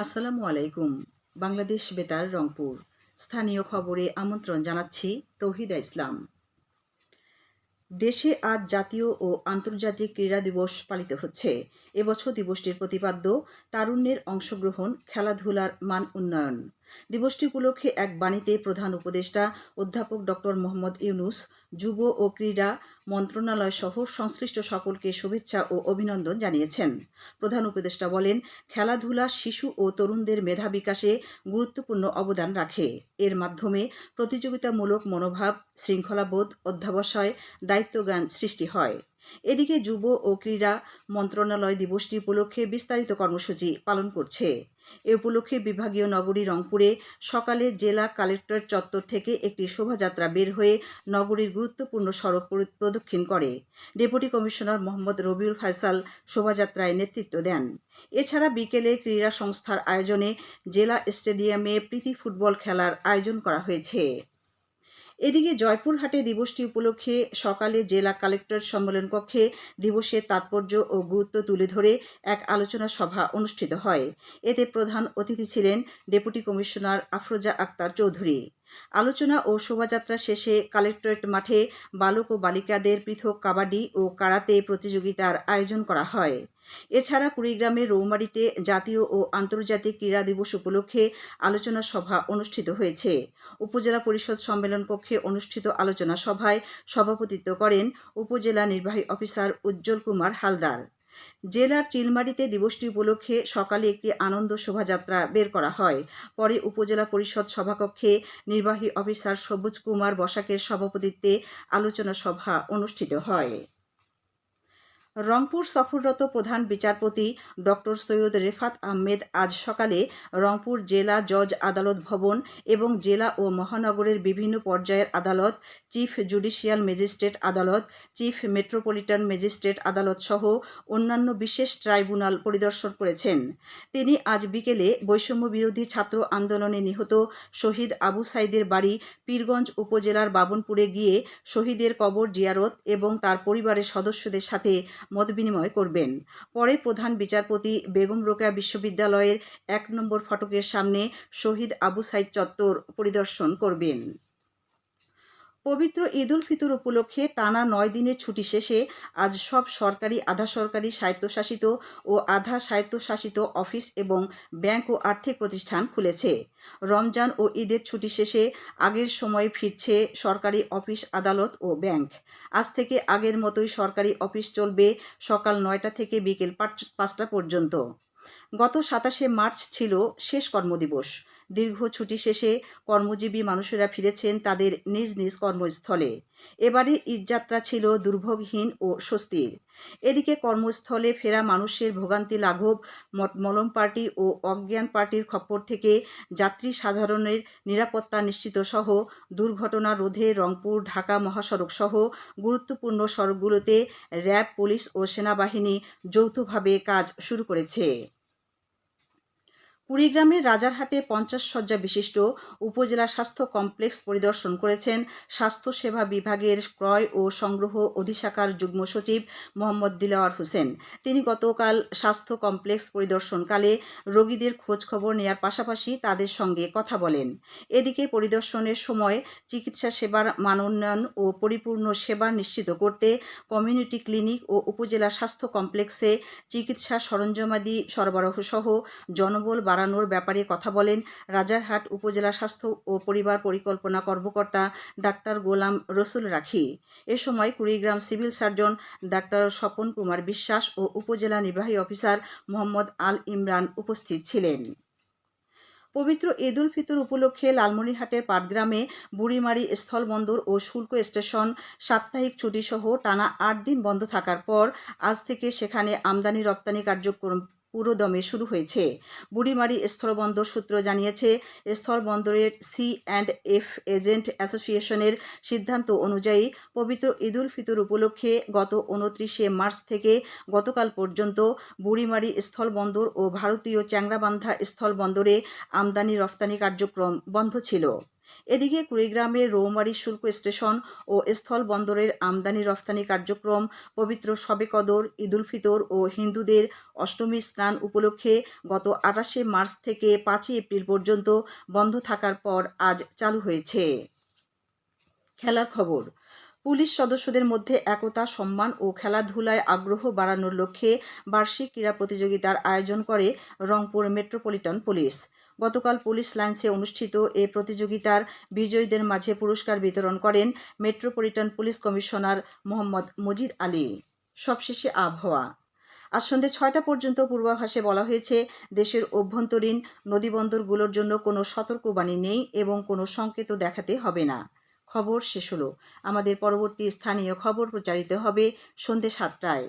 আসসালামু আলাইকুম, বাংলাদেশ বেতার, রংপুর। স্থানীয় খবরে আমন্ত্রণ জানাচ্ছি তৌহিদা ইসলাম। দেশে আজ জাতীয় ও আন্তর্জাতিক ক্রীড়া দিবস পালিত হচ্ছে। এবছর দিবসটির প্রতিপাদ্য তারুণ্যের অংশগ্রহণ, খেলাধুলার মান উন্নয়ন। দিবসটি উপলক্ষে এক বাণীতে প্রধান উপদেষ্টা অধ্যাপক ডক্টর মোহাম্মদ ইউনুস, যুব ও ক্রীড়া মন্ত্রণালয় সহ সংশ্লিষ্ট সকলকে শুভেচ্ছা ও অভিনন্দন জানিয়েছেন। প্রধান উপদেষ্টা বলেন, খেলাধুলা শিশু ও তরুণদের মেধা বিকাশে গুরুত্বপূর্ণ অবদান রাখে। এর মাধ্যমে প্রতিযোগিতামূলক মনোভাব, শৃঙ্খলাবোধ, অধ্যাবসায়, দায়িত্বজ্ঞান সৃষ্টি হয়। এদিকে যুব ও ক্রীড়া মন্ত্রণালয় দিবসটি উপলক্ষে বিস্তারিত কর্মসূচি পালন করছে। এ উপলক্ষে বিভাগীয় নগরী রংপুরে সকালে জেলা কালেক্টরেট চত্বর থেকে একটি শোভাযাত্রা বের হয়ে নগরীর গুরুত্বপূর্ণ সড়ক প্রদক্ষিণ করে। ডেপুটি কমিশনার মোহাম্মদ রবিউল ফয়সাল শোভাযাত্রায় নেতৃত্ব দেন। এছাড়া বিকেলে ক্রীড়া সংস্থার আয়োজনে জেলা স্টেডিয়ামে প্রীতি ফুটবল খেলার আয়োজন করা হয়েছে। এদিকে জয়পুরহাটে দিবসটি উপলক্ষে সকালে জেলা কালেক্টর সম্মেলন কক্ষে দিবসের তাৎপর্য ও গুরুত্ব তুলে ধরে এক আলোচনা সভা অনুষ্ঠিত হয়। এতে প্রধান অতিথি ছিলেন ডেপুটি কমিশনার আফরোজা আক্তার চৌধুরী। আলোচনা ও শোভাযাত্রা শেষে কালেক্টরেট মাঠে বালক ও বালিকাদের পৃথক কাবাডি ও কারাতে প্রতিযোগিতার আয়োজন করা হয়। এছাড়া কুড়িগ্রামের রৌমারীতে জাতীয় ও আন্তর্জাতিক ক্রীড়া দিবস উপলক্ষে আলোচনা সভা অনুষ্ঠিত হয়েছে। উপজেলা পরিষদ সম্মেলন কক্ষে অনুষ্ঠিত আলোচনা সভায় সভাপতিত্ব করেন উপজেলা নির্বাহী অফিসার উজ্জ্বল কুমার হালদার। জেলার চিলমারিতে দিবসটি উপলক্ষে সকালে একটি আনন্দ শোভাযাত্রা বের করা হয়। পরে উপজেলা পরিষদ সভাকক্ষে নির্বাহী অফিসার সবুজ কুমার বসাকের সভাপতিত্বে আলোচনা সভা অনুষ্ঠিত হয়। রংপুর সফররত প্রধান বিচারপতি ডক্টর সৈয়দ রেফাত আহমেদ আজ সকালে রংপুর জেলা জজ আদালত ভবন এবং জেলা ও মহানগরের বিভিন্ন পর্যায়ের আদালত, চিফ জুডিশিয়াল ম্যাজিস্ট্রেট আদালত, চিফ মেট্রোপলিটন ম্যাজিস্ট্রেট আদালত সহ অন্যান্য বিশেষ ট্রাইব্যুনাল পরিদর্শন করেছেন। তিনি আজ বিকেলে বৈষম্য বিরোধী ছাত্র আন্দোলনে নিহত শহীদ আবু সাইদের বাড়ি পীরগঞ্জ উপজেলার বাবনপুরে গিয়ে শহীদের কবর জিয়ারত এবং তার পরিবারের সদস্যদের সাথে মতবিনিময় করবেন। পরে প্রধান বিচারপতি বেগম রোকেয়া বিশ্ববিদ্যালয়ের এক নম্বর ফটকের সামনে শহীদ আবু সাইদ চত্বর পরিদর্শন করবেন। পবিত্র ঈদ উল ফিতর উপলক্ষে টানা নয় দিনের ছুটি শেষে আজ সব সরকারি, আধা সরকারি, স্বায়ত্তশাসিত ও আধা স্বায়ত্তশাসিত অফিস এবং ব্যাংক ও আর্থিক প্রতিষ্ঠান খুলেছে। রমজান ও ঈদের ছুটি শেষে আগের সময় ফিরছে সরকারি অফিস, আদালত ও ব্যাংক। আজ থেকে আগের মতোই সরকারি অফিস চলবে সকাল নয়টা থেকে বিকেল পাঁচ- পাঁচটা পর্যন্ত। গত সাতাশে মার্চ ছিল শেষ কর্মদিবস। দীর্ঘ ছুটি শেষে কর্মজীবী মানুষেরা ফিরেছেন তাদের নিজ নিজ কর্মস্থলে। এবারে ঈদযাত্রা ছিল দুর্ভোগহীন ও স্বস্তির। এদিকে কর্মস্থলে ফেরা মানুষের ভোগান্তি লাঘব মলম পার্টি ও অজ্ঞান পার্টির খপ্পর থেকে যাত্রী সাধারণের নিরাপত্তা নিশ্চিত সহ দুর্ঘটনা রোধে রংপুর, ঢাকা মহাসড়ক সহ গুরুত্বপূর্ণ সড়কগুলোতে র্যাব, পুলিশ ও সেনাবাহিনী যৌথভাবে কাজ শুরু করেছে। কুড়িগ্রামের রাজারহাটে পঞ্চাশ শয্যা বিশিষ্ট উপজেলা স্বাস্থ্য কমপ্লেক্স পরিদর্শন করেছেন স্বাস্থ্যসেবা বিভাগের ক্রয় ও সংগ্রহ অধিশাখার যুগ্ম সচিব মোহাম্মদ দিলাওয়ার হোসেন। তিনি গতকাল স্বাস্থ্য কমপ্লেক্স পরিদর্শনকালে রোগীদের খোঁজ খবর নেয়ার পাশাপাশি তাদের সঙ্গে কথা বলেন। এদিকে পরিদর্শনের সময় চিকিৎসা সেবার মানোন্নয়ন ও পরিপূর্ণ সেবা নিশ্চিত করতে কমিউনিটি ক্লিনিক ও উপজেলা স্বাস্থ্য কমপ্লেক্সে চিকিৎসা সরঞ্জামাদি সরবরাহ সহ জনবল বাড়ানোর ব্যাপারে কথা বলেন রাজারহাট উপজেলা স্বাস্থ্য ও পরিবার পরিকল্পনা কর্মকর্তা ডাক্তার গোলাম রসুল রাখি। এ সময় Kurigram civil surgeon doctor Swapan Kumar Biswas ও উপজেলা নির্বাহী অফিসার মোহাম্মদ আল ইমরান উপস্থিত ছিলেন। পবিত্র ঈদ উল ফিতর উপলক্ষে লালমনিরহাটের পাটগ্রামে বুড়িমারি স্থলবন্দর ও শুল্ক স্টেশন সাপ্তাহিক ছুটিসহ টানা আট দিন বন্ধ থাকার পর আজ থেকে সেখানে আমদানি রপ্তানি কার্যক্রম পুরোদমে শুরু হয়েছে। বুড়িমারি স্থলবন্দর সূত্র জানিয়েছে, স্থলবন্দরের সি অ্যান্ড এফ এজেন্ট অ্যাসোসিয়েশনের সিদ্ধান্ত অনুযায়ী পবিত্র ঈদুল ফিতর উপলক্ষে গত উনত্রিশে মার্চ থেকে গতকাল পর্যন্ত বুড়িমারি স্থলবন্দর ও ভারতীয় চ্যাংরাবান্ধা স্থলবন্দরে আমদানি রফতানি কার্যক্রম বন্ধ ছিল। এদিকে কুড়িগ্রামের রৌমারী শুল্ক স্টেশন ও স্থল বন্দরের আমদানি রফতানি কার্যক্রম, পবিত্র শবে কদর ঈদুল ফিতর ও হিন্দুদের অষ্টমী স্নান উপলক্ষে গত আটাশে মার্চ থেকে পাঁচই এপ্রিল পর্যন্ত বন্ধ থাকার পর আজ চালু হয়েছে। খেলার খবর, পুলিশ সদস্যদের মধ্যে একতা, সম্মান ও খেলাধুলায় আগ্রহ বাড়ানোর লক্ষ্যে বার্ষিক ক্রীড়া প্রতিযোগিতার আয়োজন করে রংপুর মেট্রোপলিটন পুলিশ। গতকাল পুলিশ লাইন্সে অনুষ্ঠিত এ প্রতিযোগিতার বিজয়ীদের মাঝে পুরস্কার বিতরণ করেন metropolitan police commissioner Mohammad Majid Ali. সবশেষে আবহাওয়া। আজ সন্ধ্যে ছয়টা পর্যন্ত পূর্বাভাসে বলা হয়েছে, দেশের অভ্যন্তরীণ নদীবন্দরগুলোর জন্য কোনো সতর্কবাণী নেই এবং কোনো সংকেতও দেখাতে হবে না। খবর শেষ হলো। আমাদের পরবর্তী স্থানীয় খবর প্রচারিত হবে সন্ধ্যে সাতটায়।